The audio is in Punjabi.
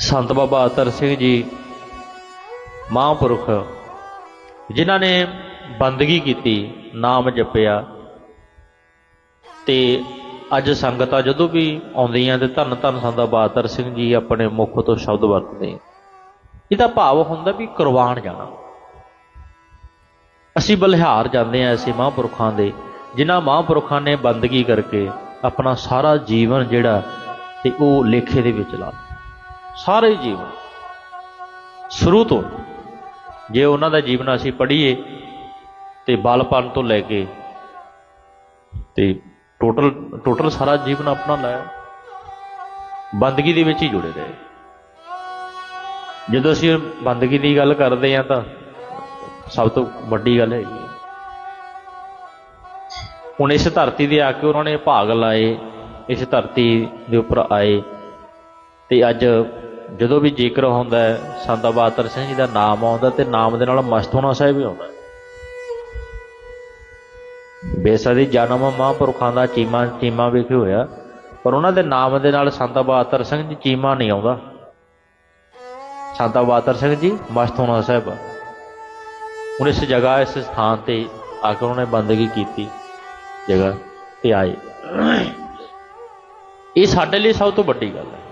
ਸੰਤ ਬਾਬਾ ਅਤਰ ਸਿੰਘ ਜੀ ਮਹਾਂਪੁਰਖ, ਜਿਨ੍ਹਾਂ ਨੇ ਬੰਦਗੀ ਕੀਤੀ, ਨਾਮ ਜਪਿਆ ਤੇ ਅੱਜ ਸੰਗਤਾਂ ਜਦੋਂ ਵੀ ਆਉਂਦੀਆਂ ਤੇ ਧੰਨ ਧੰਨ ਸੰਤ ਬਾਬਾ ਅਤਰ ਸਿੰਘ ਜੀ ਆਪਣੇ ਮੁਖ ਤੋਂ ਸ਼ਬਦ ਵਰਤਦੇ ਇਹਦਾ ਭਾਵ ਹੁੰਦਾ ਵੀ ਕੁਰਬਾਨ ਜਾਣਾ। ਅਸੀਂ ਬਲਿਹਾਰ ਜਾਂਦੇ ਆ ਐਸੇ ਮਹਾਂਪੁਰਖਾਂ ਦੇ, ਜਿਨ੍ਹਾਂ ਮਹਾਂਪੁਰਖਾਂ ਨੇ ਬੰਦਗੀ ਕਰਕੇ ਆਪਣਾ ਸਾਰਾ ਜੀਵਨ ਜਿਹੜਾ ਤੇ ਉਹ ਲੇਖੇ ਦੇ ਵਿੱਚ ਲਾ ਸਾਰੇ ਜੀਵਨ। ਸ਼ੁਰੂ ਤੋਂ ਜੇ ਉਹਨਾਂ ਦਾ ਜੀਵਨ ਅਸੀਂ ਪੜ੍ਹੀਏ ਤੇ ਬਾਲਪਨ ਤੋਂ ਲੈ ਕੇ ਤੇ ਟੋਟਲ ਟੋਟਲ ਸਾਰਾ ਜੀਵਨ ਆਪਣਾ ਲਾਇਆ। ਬੰਦਗੀ ਦੇ ਵਿੱਚ ਹੀ ਜੁੜੇ ਰਹੇ। ਜਦੋਂ ਅਸੀਂ ਬੰਦਗੀ ਦੀ ਗੱਲ ਕਰਦੇ ਆ ਤਾਂ ਸਭ ਤੋਂ ਵੱਡੀ ਗੱਲ ਹੈਗੀ ਹੈ। ਹੁਣ ਇਸ ਧਰਤੀ ਦੇ ਆ ਕੇ ਉਹਨਾਂ ਨੇ ਭਾਗ ਲਾਏ, ਇਸ ਧਰਤੀ ਦੇ ਉੱਪਰ ਆਏ ਤੇ ਅੱਜ ਜਦੋਂ ਵੀ ਜ਼ਿਕਰ ਹੁੰਦਾ ਹੈ, ਸੰਤ ਬਾਤਰ ਸਿੰਘ ਜੀ ਦਾ ਨਾਮ ਆਉਂਦਾ ਤੇ ਨਾਮ ਦੇ ਨਾਲ ਮਸਤ ਹੋਣਾ ਸਾਹਿਬ ਵੀ ਆਉਂਦਾ। ਬੇਸਦੀ ਜਨਮ ਮਹਾਂਪੁਰਖਾਂ ਦਾ ਚੀਮਾ ਚੀਮਾ ਵਿਖੇ ਹੋਇਆ, ਪਰ ਉਹਨਾਂ ਦੇ ਨਾਮ ਦੇ ਨਾਲ ਸੰਤ ਬਾਤਰ ਸਿੰਘ ਜੀ ਚੀਮਾ ਨਹੀਂ ਆਉਂਦਾ। ਸੰਤ ਬਾਤਰ ਸਿੰਘ ਜੀ ਮਸਤ ਹੋਣਾ ਸਾਹਿਬ। ਹੁਣ ਇਸ ਜਗ੍ਹਾ, ਇਸ ਸਥਾਨ ਤੇ ਆ ਕੇ ਉਹਨਾਂ ਨੇ ਬੰਦਗੀ ਕੀਤੀ, ਜਗ੍ਹਾ ਤੇ ਆਏ। ਇਹ ਸਾਡੇ ਲਈ ਸਭ ਤੋਂ ਵੱਡੀ ਗੱਲ ਹੈ।